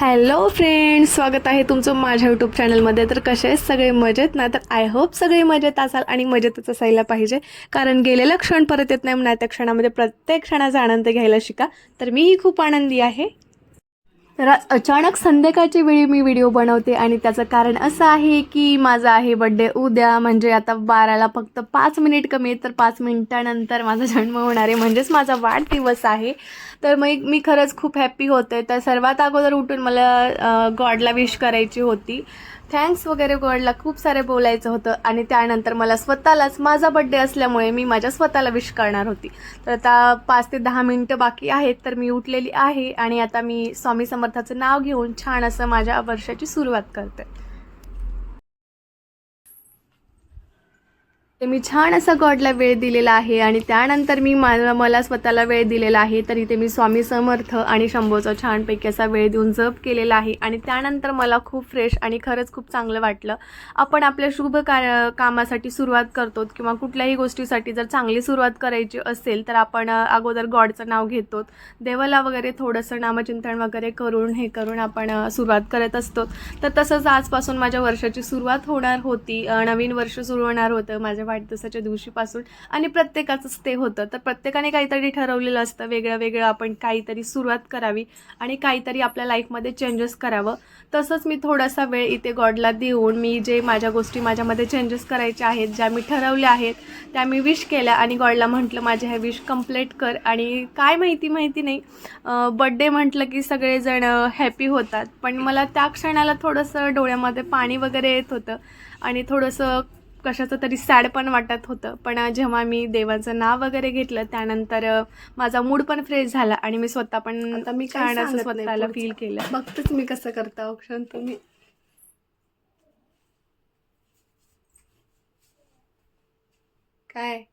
Hello friends स्वागत आहे तुमचं माझ्या यूट्यूब चॅनलमध्ये तर कसे आहेत? सगळे मजेत ना? तर आय होप सगळे मजेत असाल आणि मजेतच असायला पाहिजे. कारण गेलेला क्षण परत येत नाही म्हणा त्या क्षणामध्ये प्रत्येक क्षणाचा आनंद घ्यायला शिका. तर मीही खूप आनंदी आहे. तर अचानक संध्याकाळच्या वेळी मी व्हिडिओ बनवते आणि त्याचं कारण असं आहे की माझा आहे बड्डे उद्या. म्हणजे आता बाराला फक्त पाच मिनिट कमी आहेत तर पाच मिनिटानंतर माझा जन्म होणार आहे. म्हणजेच माझा वाढदिवस आहे. तर मग मी खरंच खूप हॅप्पी होते. तर सर्वात अगोदर उठून मला गॉडला विश करायची होती. थँक्स वगैरे गॉडला खूप सारे बोलायचं होतं आणि त्यानंतर मला स्वतःलाच माझा बड्डे असल्यामुळे मी माझ्या स्वतःला विश करणार होती. तर आता पाच ते दहा मिनटं बाकी आहेत तर मी उठलेली आहे आणि आता मी स्वामी समर्थाचं नाव घेऊन छान असं माझ्या वर्षाची सुरुवात करते. ते मी छान असा गॉडला वेळ दिलेला आहे आणि त्यानंतर मी मला मला स्वतःला वेळ दिलेला आहे तर इथे मी स्वामी समर्थ आणि शंभोचा छानपैकी असा वेळ देऊन जप केलेला आहे. आणि त्यानंतर मला खूप फ्रेश आणि खरंच खूप चांगलं वाटलं. आपण आपल्या शुभ का कामासाठी सुरुवात करतो किंवा कुठल्याही गोष्टीसाठी जर चांगली सुरुवात करायची असेल तर आपण अगोदर गॉडचं नाव घेतो. देवाला वगैरे थोडंसं नामचिंतन वगैरे करून हे करून आपण सुरुवात करत असतो. तर तसंच आजपासून माझ्या वर्षाची सुरुवात होणार होती. नवीन वर्ष सुरू होणार होतं. माझ्या वाढदिवसाच्या दिवशीपासून. आणि प्रत्येकाचंच ते होतं. तर प्रत्येकाने काहीतरी ठरवलेलं असतं. वेगळं वेगळं आपण काहीतरी सुरुवात करावी आणि काहीतरी आपल्या लाईफमध्ये चेंजेस करावं. तसंच मी थोडासा वेळ इथे गॉडला देऊन मी जे माझ्या गोष्टी माझ्यामध्ये चेंजेस करायच्या आहेत ज्या मी ठरवल्या आहेत त्या मी विश केल्या आणि गॉडला म्हटलं माझ्या ह्या विश कंप्लीट कर. आणि काय माहिती माहिती नाही. बड्डे म्हटलं की सगळेजण हॅपी होतात. पण मला त्या क्षणाला थोडंसं डोळ्यामध्ये पाणी वगैरे येत होतं. आणि थोडंसं कशाचं तरी सॅड पण वाटत होतं. पण जेव्हा मी देवाचं नाव वगैरे घेतलं त्यानंतर माझा मूड पण फ्रेश झाला आणि मी स्वतः पण आता मी काय छान असं स्वतःला. फील केलं. बघतेच मी कसं करता ऑप्शन तुम्ही. काय?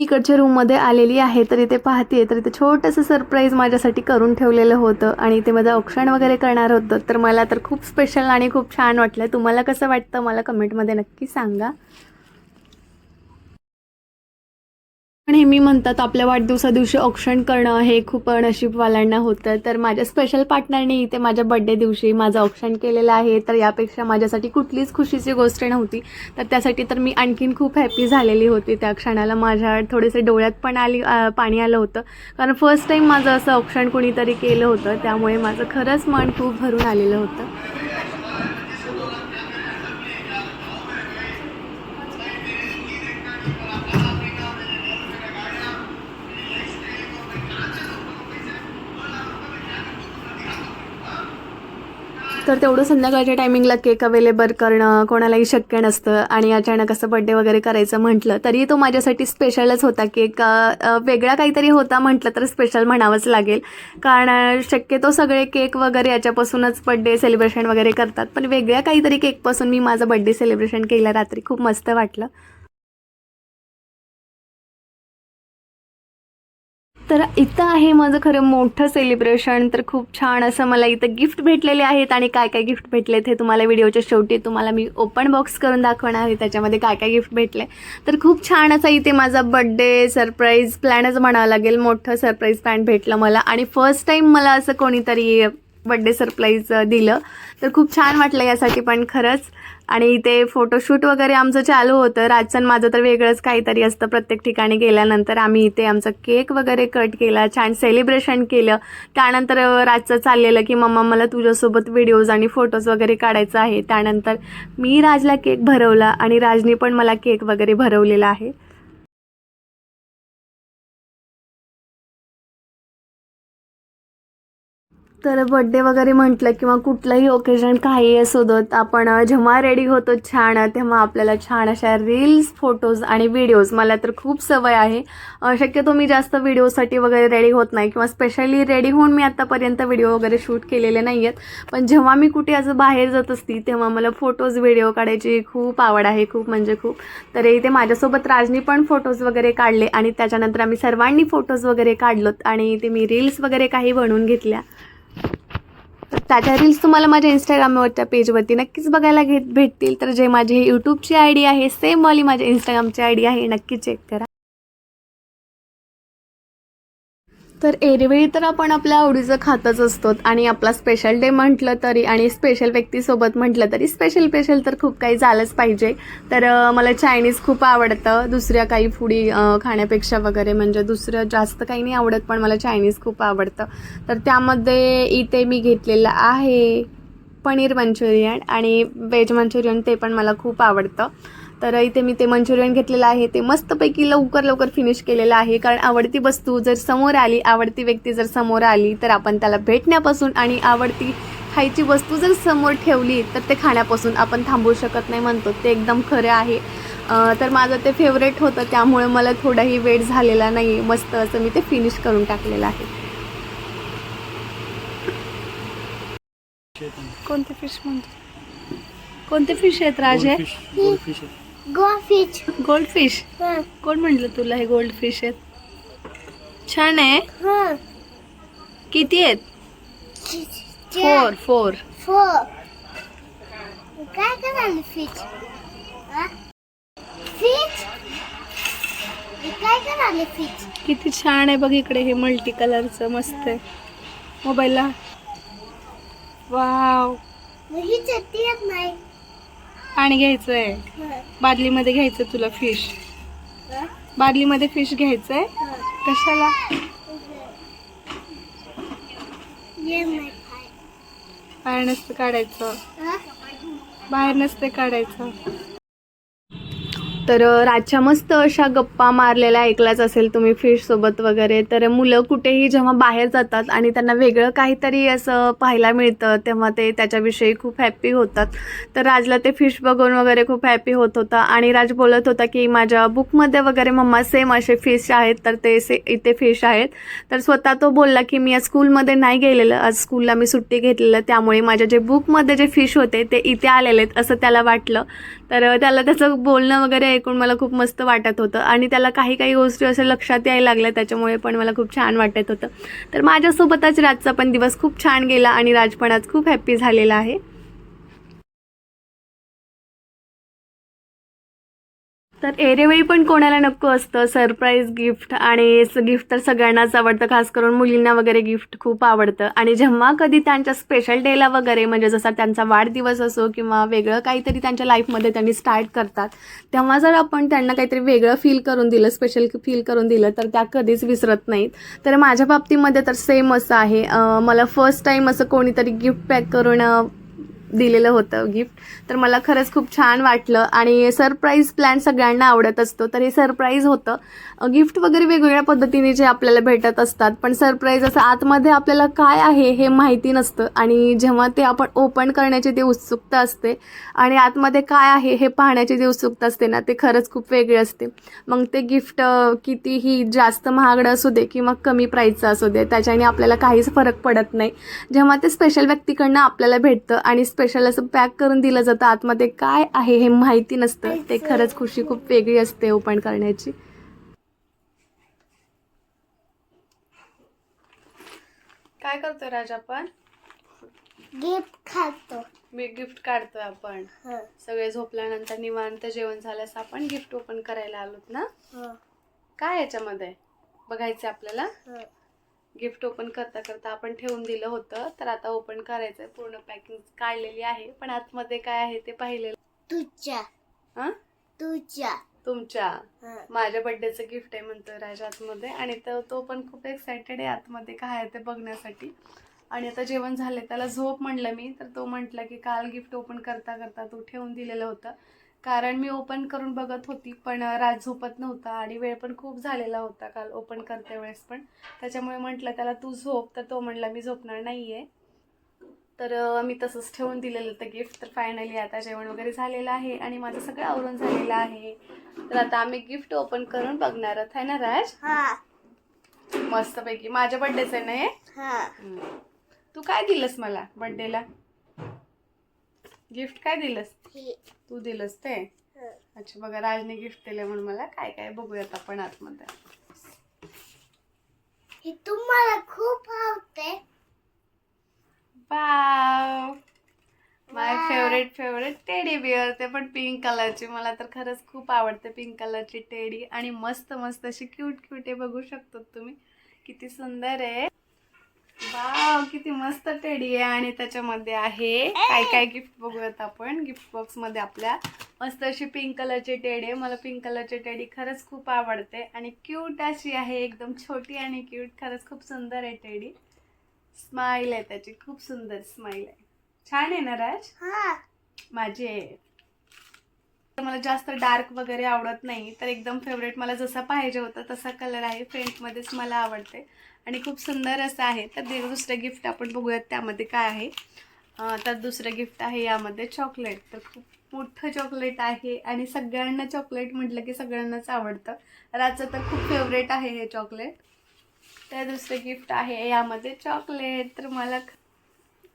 इकडच्या रूममध्ये आलेली आहे तर इथे पाहते तर इथे छोटंसं सरप्राईज माझ्यासाठी करून ठेवलेलं होतं. आणि इथे माझं औक्षण वगैरे करणार होतं. तर मला तर खूप स्पेशल आणि खूप छान वाटलं. तुम्हाला कसं वाटतं? मला कमेंटमध्ये नक्की सांगा. नेहमी म्हणतात आपल्या वाढदिवसा दिवशी औक्षण करणं हे खूप नशीबवाल्यांना होतं. तर माझ्या स्पेशल पार्टनरने इथे माझ्या बड्डे दिवशी माझं औक्षण केलेलं आहे. तर यापेक्षा माझ्यासाठी कुठलीच खुशीची गोष्ट नव्हती. तर त्यासाठी तर मी आणखीन खूप हॅपी झालेली होती. त्या क्षणाला माझ्या थोडेसे डोळ्यात पण आली पाणी आलं होतं. कारण फर्स्ट टाईम माझं असं औक्षण कुणीतरी केलं होतं. त्यामुळे माझं खरंच मन खूप भरून आलेलं होतं. तर तेवढं संध्याकाळच्या टायमिंगला केक अवेलेबल करणं कोणालाही शक्य नसतं. आणि अचानक असं बड्डे वगैरे करायचं म्हटलं तरी तो माझ्यासाठी स्पेशलच होता केक वेगळा काहीतरी होता म्हटलं तर स्पेशल म्हणावंच लागेल. कारण शक्यतो सगळे केक वगैरे याच्यापासूनच बड्डे सेलिब्रेशन वगैरे करतात. पण वेगळ्या काहीतरी केकपासून मी माझं बड्डे सेलिब्रेशन केलं रात्री खूप मस्त वाटलं. तर इथं आहे माझं खरं मोठं सेलिब्रेशन तर खूप छान असं मला इथं गिफ्ट भेटलेले आहेत. आणि काय काय गिफ्ट भेटलेत हे तुम्हाला व्हिडिओच्या शेवटी तुम्हाला मी ओपन बॉक्स करून दाखवणार आहे. त्याच्यामध्ये काय काय गिफ्ट भेटले. तर खूप छान असा इथे माझा बड्डे सरप्राईज प्लॅनच म्हणावं लागेल. मोठं सरप्राईज प्लॅन भेटलं मला. आणि फर्स्ट टाईम मला असं कोणीतरी बड्डे सरप्राईज दिलं. तर खूप छान वाटलं यासाठी पण खरंच. आणि इथे फोटोशूट वगैरे आमचं चालू होतं. राजचं माझं तर वेगळंच काहीतरी असतं. प्रत्येक ठिकाणी गेल्यानंतर आम्ही इथे आमचं केक वगैरे कट केला छान सेलिब्रेशन केलं. त्यानंतर राजचं चाललेलं की मम्मा मला तुझ्यासोबत व्हिडिओज आणि फोटोज वगैरे काढायचं आहे. त्यानंतर मी राजला केक भरवला आणि राजनी पण मला केक वगैरे भरवलेला आहे. तर बड्डे वगैरे म्हटलं किंवा कुठलंही ओकेजन काही असो देत आपण जेव्हा रेडी होतो छान तेव्हा आपल्याला छान अशा रील्स फोटोज आणि व्हिडिओज मला तर खूप सवय आहे. शक्यतो मी जास्त व्हिडिओसाठी वगैरे रेडी होत नाही किंवा स्पेशली रेडी होऊन मी आत्तापर्यंत व्हिडिओ वगैरे शूट केलेले नाही आहेत पण जेव्हा मी कुठे असं बाहेर जात असती तेव्हा मला फोटोज व्हिडिओ काढायची खूप आवड आहे खूप म्हणजे खूप. तर इथे माझ्यासोबत राजनी पण फोटोज वगैरे काढले आणि त्याच्यानंतर आम्ही सर्वांनी फोटोज वगैरे काढलोत आणि ते मी रील्स वगैरे काही बनवून घेतल्या. तर त्याच्या रील्स तुम्हाला माझ्या इंस्टाग्रामवरच्या पेजवरती नक्कीच बघायला घेत भेटतील. तर जे माझी यूट्यूबची आय डी आहे सेम वाली माझ्या इंस्टाग्रामची आय डी आहे. नक्की चेक करा. तर एरवेळी तर आपण आपल्या आवडीचं खातच असतो आणि आपला स्पेशल डे म्हटलं तरी आणि स्पेशल व्यक्तीसोबत म्हटलं तरी स्पेशल स्पेशल तर खूप काही झालंच पाहिजे. तर मला चायनीज खूप आवडतं. दुसऱ्या काही फुडी खाण्यापेक्षा वगैरे म्हणजे दुसरं जास्त काही नाही आवडत पण मला चायनीज खूप आवडतं. तर त्यामध्ये इथे मी घेतलेलं आहे पनीर मंचुरियन आणि व्हेज मंचुरियन ते पण मला खूप आवडतं. तर इथे मी ते मंचुरियन घेतलेलं आहे. ते मस्तपैकी लवकर लवकर फिनिश केलेलं आहे. कारण आवडती वस्तू जर समोर आली आवडती व्यक्ती जर समोर आली तर आपण त्याला भेटण्यापासून आणि आवडती खायची वस्तू जर समोर ठेवली तर ते खाण्यापासून आपण थांबवू शकत नाही म्हणतो. ते एकदम खरं आहे. तर माझं ते फेवरेट होतं. त्यामुळे मला थोडाही वेळ झालेला नाही मस्त असं मी ते फिनिश करून टाकलेलं आहे. कोणते फिश म्हणतो? कोणते फिश आहेत राजे? Go fish. Gold fish Huh. कोण म्हटलं तुला हे गोल्ड फिश आहेत? छान आहे. किती आहेत. Four four Four. काय करायला फिश फिश काय करायला फिश किती छान आहे बघ इकडे हे मल्टी कलरचं मस्त आहे. मोबाईलला वाव ही चट्टी येत नाही. पाणी घ्यायचंय हं. बादलीमध्ये घ्यायचं तुला फिश? बादलीमध्ये फिश घ्यायचंय हं. कशाला. बाहेर नसतं काढायचं? बाहेर नसते काढायचं तर राजच्या रातच्या मस्त अशा गप्पा मारलेल्या ऐकल्याच असेल तुम्ही फिश सोबत वगैरे. तर मुलं कुठेही जेव्हा बाहेर जातात आणि त्यांना वेगळं काहीतरी असं पाहायला मिळतं तेव्हा ते त्याच्याविषयी खूप हॅप्पी होतात. तर राजला ते फिश बघून वगैरे खूप हॅपी होत होता आणि राज बोलत होता की माझ्या बुकमध्ये वगैरे मम्मा सेम असे फिश आहेत तर ते से इथे फिश आहेत. तर स्वतः तो बोलला की मी आज स्कूलमध्ये नाही गेलेलं आज स्कूलला मी सुट्टी घेतलेलं त्यामुळे माझ्या जे बुकमध्ये जे फिश होते ते इथे आलेले आहेत असं त्याला वाटलं. तर त्याला त्याचं बोलणं वगैरे ऐकून मला खूप मस्त वाटत होतं. आणि त्याला काही काही गोष्टी अशा लक्षात यायला लागल्या त्याच्यामुळे पण मला खूप छान वाटत होतं. तर माझ्यासोबतच राजचा पण दिवस खूप छान गेला आणि राज पण आज खूप हॅप्पी झालेला आहे. तर एरेवेळी पण कोणाला नको असतं? सरप्राईज गिफ्ट आणि गिफ्ट तर सगळ्यांनाच आवडतं खास करून मुलींना वगैरे गिफ्ट खूप आवडतं. आणि जेव्हा कधी त्यांच्या स्पेशल डेला वगैरे म्हणजे जसा त्यांचा वाढदिवस असो किंवा वेगळं काहीतरी त्यांच्या लाईफमध्ये त्यांनी स्टार्ट करतात तेव्हा जर आपण त्यांना काहीतरी वेगळं फील करून दिलं स्पेशल फील करून दिलं तर त्या कधीच विसरत नाहीत. तर माझ्या बाबतीमध्ये तर सेम असं आहे. मला फर्स्ट टाईम असं कोणीतरी गिफ्ट पॅक करून दिलेलं होतं गिफ्ट तर मला खरंच खूप छान वाटलं. आणि सरप्राईज प्लॅन सगळ्यांना आवडत असतो. तर हे सरप्राईज होतं. गिफ्ट वगैरे वेगवेगळ्या पद्धतीने जे आपल्याला भेटत असतात. पण सरप्राईज असं आतमध्ये आपल्याला काय आहे हे माहिती नसतं. आणि जेव्हा ते आपण ओपन करण्याची ती उत्सुकता असते आणि आतमध्ये काय आहे हे पाहण्याची जी उत्सुकता असते ना ते खरंच खूप वेगळे असते. मग ते गिफ्ट कितीही जास्त महागडं असू दे किंवा कमी प्राईजचं असू दे त्याच्याने आपल्याला काहीच फरक पडत नाही. जेव्हा ते स्पेशल व्यक्तीकडनं आपल्याला भेटतं आणि स्पेशल असं पॅक करून दिलं जातं आतमध्ये. काय आहे हे माहिती नसतं. ते खरंच खुशी खूप वेगळी असते ओपन करण्याची. काय करतोय राज आपण? गिफ्ट खातो. मी गिफ्ट काढतोय आपण. हं. सगळे झोपल्यानंतर निवांत जेवण झाल्यास आपण गिफ्ट ओपन करायला आलोत ना? हं. काय याच्यामध्ये? बघायचं आपल्याला? हं. गिफ्ट ओपन करता करता आपण ठेवून दिलं होतं. तर आता ओपन करायचंय. पूर्ण पॅकिंग काढलेली आहे. पण आतमध्ये काय आहे ते पाहिलेलं? तुझ्या. हा? तुझ्या. तुमच्या. माझ्या बर्थडेचं गिफ्ट आहे म्हणतोय राजा आतमध्ये. आणि तो तो पण खूप एक्सायटेड आहे आतमध्ये काय आहे ते बघण्यासाठी. आणि आता जेवण झाले त्याला झोप म्हणलं मी. तर तो म्हटला की काल गिफ्ट ओपन करता करता तू ठेवून दिलेलं होतं. कारण मी ओपन करून बघत होती पण राज झोपत नव्हता आणि वेळ पण खूप झालेला होता काल ओपन करते वेळेस पण. त्याच्यामुळे म्हटलं त्याला तू झोप तर तो म्हणला मी झोपणार नाही आहे तर मी तसंच ठेवून दिलेलं होतं गिफ्ट तर फायनली आता जेवण वगैरे झालेलं आहे आणि माझं सगळं आवरून झालेलं आहे. तर आता आम्ही गिफ्ट ओपन करून बघणार आहोत है ना राज? हा. मस्तपैकी. माझ्या बड्डेचं आहे ना हे? हा. तू काय दिलंस मला बड्डेला गिफ्ट काय दिलंस? तू दिलंस ते. अच्छा बघा राजने गिफ्ट दिलं म्हणून मला. काय काय बघूयात आपण आतमध्ये. ही तुम्हाला खूप आवडते. Wow. My. Favourite favourite teddy bear ते पण पिंक कलरची मला तर खरंच खूप आवडते पिंक कलरची टेडी आणि मस्त मस्त अशी क्यूट क्यूट आहे. बघू शकतात तुम्ही. किती सुंदर आहे. वाव किती मस्त टेडी आहे आणि त्याच्यामध्ये आहे. काय काय गिफ्ट बघूयात आपण. गिफ्ट बॉक्समध्ये आपल्या मस्त अशी पिंक कलरची टेडी आहे. मला पिंक कलरची टेडी खरंच खूप आवडते. आणि क्यूट अशी आहे एकदम छोटी आणि क्यूट खरंच खूप सुंदर आहे टेडी. स्माइल आहे त्याची. खूप सुंदर स्माइल आहे. छान आहे ना राज? माझी आहे. मला जास्त डार्क वगैरे आवडत नाही तर एकदम फेवरेट मला जसा पाहिजे होता तसा कलर आहे. फेंटमध्येच मला आवडते. आणि खूप सुंदर असं आहे. तर ते दुसरं गिफ्ट आपण बघूयात त्यामध्ये काय आहे. तर दुसरं गिफ्ट आहे यामध्ये चॉकलेट तर खूप मोठं चॉकलेट आहे आणि सगळ्यांना चॉकलेट म्हटलं की सगळ्यांनाच आवडतं. राजचं तर खूप फेवरेट आहे हे चॉकलेट तर दुसरं गिफ्ट आहे यामध्ये चॉकलेट तर मला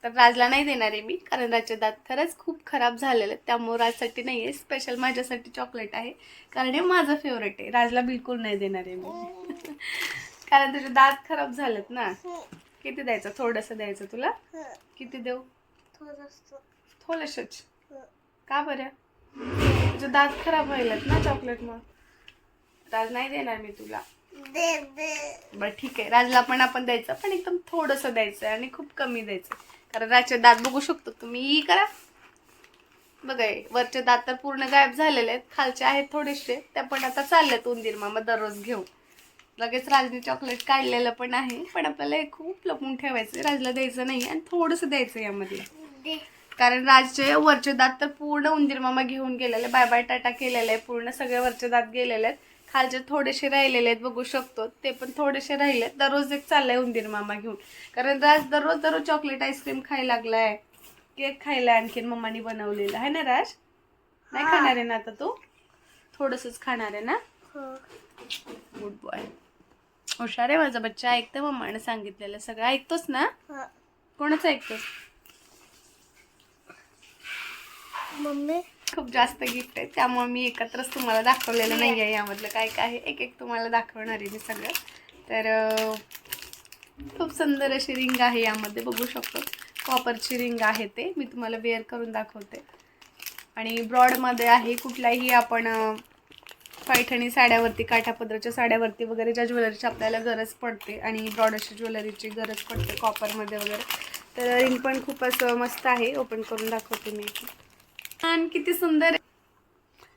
तर राजला नाही देणार आहे मी कारण राजचे दात खरंच खूप खराब झालेले आहेत. त्यामुळे राजसाठी नाही आहे स्पेशल माझ्यासाठी चॉकलेट आहे. कारण हे माझं फेवरेट आहे. राजला बिलकुल नाही देणार आहे मी. कारण तुझे दात खराब झालेत ना. किती द्यायचं? थोडंसं द्यायचं तुला? किती देऊ? थोडंसं थोडंसंच. का बरं? तुझे दात खराब व्हायलेत ना चॉकलेट मग. राज नाही देणार मी तुला. दे दे. बरं ठीक आहे. राजला पण आपण द्यायचं. पण एकदम थोडंसं द्यायचं आणि खूप कमी द्यायचं कारण राजचे दात बघू शकतो तुम्ही. ई करा. बघा हे, वरचे दात तर पूर्ण गायब झालेले आहेत. खालचे आहेत थोडेसे. त्या पण आता चाललेत उंदीर मामा दररोज घेऊन. लगेच राजने चॉकलेट काढलेलं पण आहे. पण आपल्याला हे खूप लपून ठेवायचं राजला द्यायचं नाही आणि थोडंसं द्यायचं यामध्ये. कारण राजचे वरचे दात तर पूर्ण उंदीर मामा घेऊन गेलेले बाय बाय टाटा केलेले आहे पूर्ण सगळे वरचे दात गेलेले आहेत. खालचे थोडेसे राहिलेले आहेत बघू शकतो. ते पण थोडेसे राहिले दररोज एक चाललंय उंदीर मामा घेऊन. कारण राज दररोज दररोज चॉकलेट आईस्क्रीम खायला लागलाय. केक खायला आणखीन मम्मानी बनवलेला. आहे ना राज? नाही हा. खाणार आहे ना आता तू? थोडंसंच खाणार आहे ना? हो. गुड बॉय हुशार आहे माझा बच्चा ऐकतं मम्माने सांगितलेलं. सगळं ऐकतोस ना? कोणाचं ऐकतोस? मम्मी? खूप जास्त गिफ्ट आहे. त्यामुळे मी एकत्रच तुम्हाला दाखवलेलं नाही आहे यामधलं काय काय आहे. एक एक तुम्हाला दाखवणार आहे मी सगळं. तर खूप सुंदर अशी रिंग आहे यामध्ये बघू शकतो. कॉपरची रिंग आहे ते. मी तुम्हाला वेअर करून दाखवते. आणि ब्रॉडमध्ये आहे कुठल्याही आपण पैठणी साड्यावरती काठापदराच्या साड्यावरती वगैरे ज्या ज्वेलरीची आपल्याला गरज पडते आणि ब्रॉड ज्वेलरीची गरज पडते कॉपरमध्ये वगैरे तर रिंग पण खूप असं मस्त आहे. ओपन करून दाखवते मी छान किती सुंदर आहे.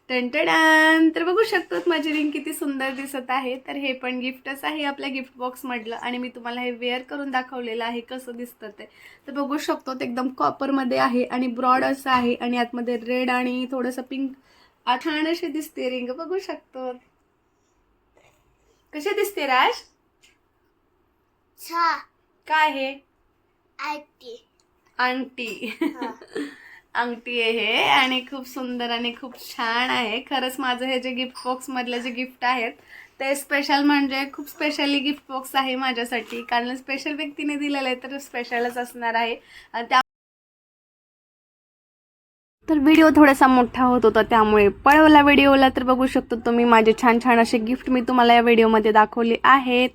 टंटडान तर बघू शकतो माझी रिंग किती सुंदर दिसत आहे. तर हे पण गिफ्टच आहे आपल्या गिफ्ट बॉक्स मधलं आणि मी तुम्हाला हे वेअर करून दाखवलेलं आहे कसं दिसतं ते. तर बघू शकतो एकदम कॉपरमध्ये आहे आणि ब्रॉड असं आहे आणि आतमध्ये रेड आणि थोडंसं पिंक छान अशी दिसते रिंग बघू शकतो. कशी दिसते राज? छा. काय हे आयटी अंगठी अंगठी आहे हे आणि खूप सुंदर आणि खूप छान आहे. खरंच माझं हे जे गिफ्ट बॉक्स मधले जे गिफ्ट आहेत ते स्पेशल म्हणजे खूप स्पेशली गिफ्ट बॉक्स आहे माझ्यासाठी. कारण स्पेशल व्यक्तीने दिलेलं आहे तर स्पेशलच असणार आहे. त्या तर व्हिडिओ थोडासा मोठा होत होता त्यामुळे. पळवला व्हिडिओला तर बघू शकतो तुम्ही माझे छान छान असे गिफ्ट मी तुम्हाला या व्हिडिओमध्ये दाखवले आहेत.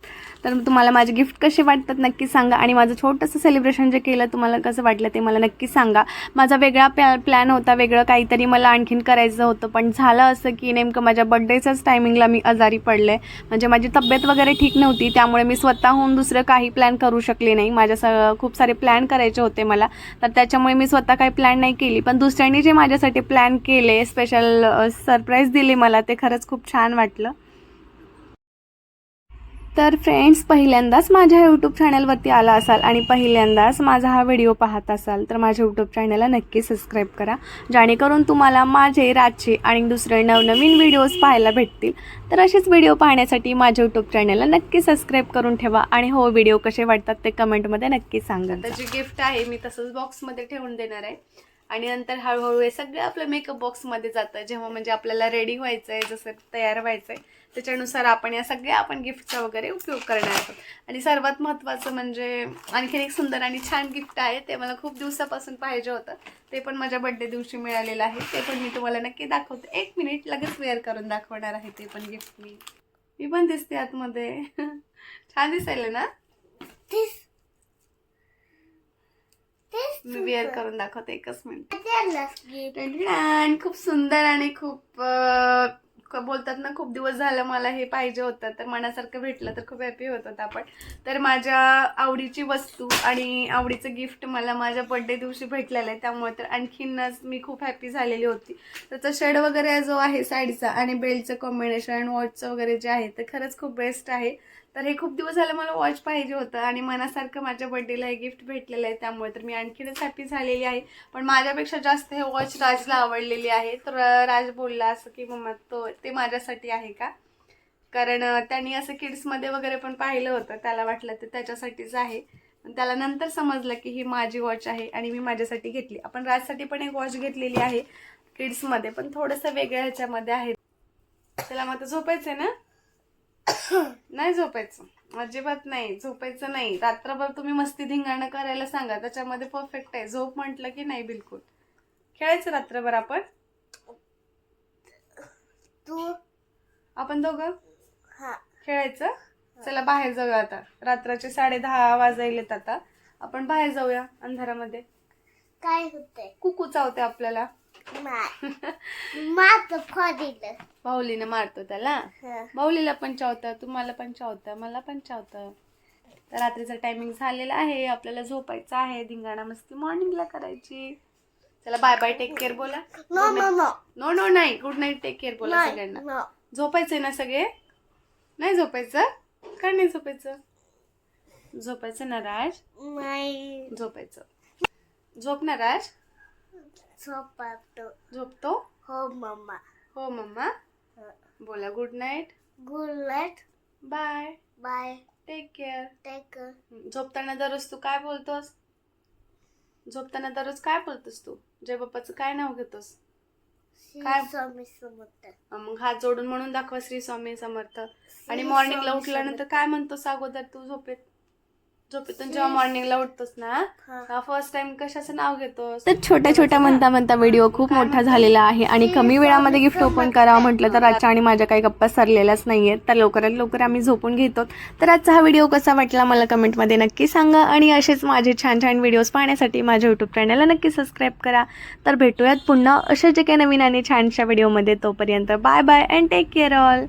तर तुम्हाला माझे गिफ्ट कसे वाटतात नक्की सांगा आणि माझं छोटंसं सेलिब्रेशन जे केलं तुम्हाला कसं वाटलं ते मला नक्की सांगा. माझा वेगळा प्लॅ प्लॅन होता वेगळं काहीतरी मला आणखीन करायचं होतं पण झालं असं की नेमकं माझ्या बड्डेच्याच टायमिंगला मी आजारी पडले. म्हणजे माझी तब्येत वगैरे ठीक नव्हती त्यामुळे मी स्वतःहून दुसरं काही प्लॅन करू शकले नाही. माझ्या स खूप सारे प्लॅन करायचे होते मला. तर त्याच्यामुळे मी स्वतः काही प्लॅन नाही केली. पण दुसऱ्यांनी जे माझ्यासाठी प्लॅन केले स्पेशल सरप्राईज दिली मला ते खरंच खूप छान वाटलं. तर फ्रेंड्स पहिल्यांदाच माझ्या यूट्यूब चॅनलवरती आला असाल आणि पहिल्यांदाच माझा हा व्हिडिओ पाहत असाल तर माझ्या यूट्यूब चॅनलला नक्की सबस्क्राईब करा. जेणेकरून तुम्हाला माझे रातचे आणि दुसरे नवनवीन व्हिडिओज पाहायला भेटतील. तर असेच व्हिडिओ पाहण्यासाठी माझ्या यूट्यूब चॅनलला नक्की सबस्क्राईब करून ठेवा आणि हो व्हिडिओ कसे वाटतात ते कमेंटमध्ये नक्की सांगा. तर जे गिफ्ट आहे मी तसंच बॉक्समध्ये ठेवून देणार आहे. आणि नंतर हळूहळू हे सगळं आपलं मेकअप बॉक्समध्ये जातं. जेव्हा म्हणजे आपल्याला रेडी व्हायचं आहे जसं तयार व्हायचं आहे त्याच्यानुसार आपण या सगळ्या आपण गिफ्टचा वगैरे उपयोग करणार आहोत. आणि सर्वात महत्त्वाचं म्हणजे आणखीन एक सुंदर आणि छान गिफ्ट आहे ते मला खूप दिवसापासून पाहिजे होतं. ते पण माझ्या बड्डे दिवशी मिळालेलं आहे. ते पण मी तुम्हाला नक्की दाखवते. एक मिनिट लगेच वेअर करून दाखवणार आहे ते पण गिफ्ट मी. मी पण दिसते आतमध्ये. छान दिसायला ना? मी वेअर करून दाखवते एकच मिनिट. खूप सुंदर आणि खूप बोलतात ना खूप दिवस झालं मला हे पाहिजे होतं तर मनासारखं भेटलं तर खूप हॅपी होत होतं आपण. तर माझ्या आवडीची वस्तू आणि आवडीचं गिफ्ट मला माझ्या बड्डे दिवशी भेटलेलं आहे त्यामुळे तर आणखीनच मी खूप हॅपी झालेली होती. त्याचा शेड वगैरे जो आहे साईडचा आणि बेल्टचं कॉम्बिनेशन आणि वॉचचं वगैरे जे आहे ते खरंच खूप बेस्ट आहे. तर हे खूप दिवस झालं मला वॉच पाहिजे होतं आणि मनासारखं माझ्या बड्डेला हे गिफ्ट भेटलेलं आहे त्यामुळे तर मी आणखीनच हॅपी झालेली आहे. पण माझ्यापेक्षा जास्त हे वॉच राजला आवडलेली आहे. तर राज बोलला असं की मम्मा तो ते माझ्यासाठी आहे का? कारण त्यांनी असं किड्समध्ये वगैरे पण पाहिलं होतं. त्याला वाटलं ते त्याच्यासाठीच आहे. पण त्याला नंतर समजलं की ही माझी वॉच आहे आणि मी माझ्यासाठी घेतली. आपण राजसाठी पण एक वॉच घेतलेली आहे किड्समध्ये पण थोडंसं वेगळ्या ह्याच्यामध्ये आहे. त्याला मग आता झोपायचं आहे ना? नाही झोपायचं. अजिबात नाही. झोपायचं नाही. रात्रभर तुम्ही मस्ती धिंगाणं करायला सांगा. त्याच्यामध्ये परफेक्ट आहे. झोप म्हटलं की नाही बिलकुल. खेळायचं रात्रभर आपण? तू? आपण दोघं? हा. खेळायचं? चला बाहेर जाऊया आता. रात्राचे साडे दहा वाजायलेत आता. आपण बाहेर जाऊया अंधारामध्ये. काय होतंय? कुकू चावते आपल्याला. खोदिलं बाहुलीने मारतो त्याला. हं. बाहुलीला पण चावतं तुम्हाला पण चावतं मला पण चावतं. तर रात्रीचा टायमिंग झालेला आहे आपल्याला झोपायचं आहे धिंगाणा मस्ती मॉर्निंगला करायची. चला बाय बाय टेक केअर बोला. No no no no no नाही. गुड नाईट टेक केअर बोला नाही सगळ्यांना. नो झोपायचंय ना सगळे? नाही झोपायचं? का नाही झोपायचं? झोपायचं ना राज? नाही. झोपायचं. झोप ना राज झोपातो. झोपतो? हो मम्मा. हो मम्मा. बोला good night good night bye bye take care take झोपताना दररोज तू काय बोलतोस? झोपताना दररोज काय बोलतोस तू? जय बाप्पाचं काय नाव घेतोस? काय? स्वामी समर्थ. मग हात जोडून म्हणून दाखवा श्री स्वामी समर्थ. आणि मॉर्निंगला उठल्यानंतर काय म्हणतोस अगोदर तू झोपेत? झोपेतून जेव्हा मॉर्निंगला उठतोस ना हा. फर्स्ट टाइम कशाचं नाव घेतोस? तर छोट्या छोट्या म्हणता म्हणता व्हिडिओ खूप मोठा झालेला आहे आणि कमी वेळामध्ये गिफ्ट ओपन करावं म्हटलं तर आजच्या आणि माझ्या काही गप्पा सरलेल्याच नाही आहेत तर लवकरात लवकर आम्ही झोपून घेतो. तर आजचा हा व्हिडिओ कसा वाटला मला कमेंटमध्ये नक्की सांगा आणि असेच माझे छान छान व्हिडिओज पाहण्यासाठी माझ्या यूट्यूब चॅनलला नक्की सबस्क्राईब करा. तर भेटूयात पुन्हा असे जे काही नवीन आणि छानशा व्हिडिओमध्ये तोपर्यंत bye bye and take care all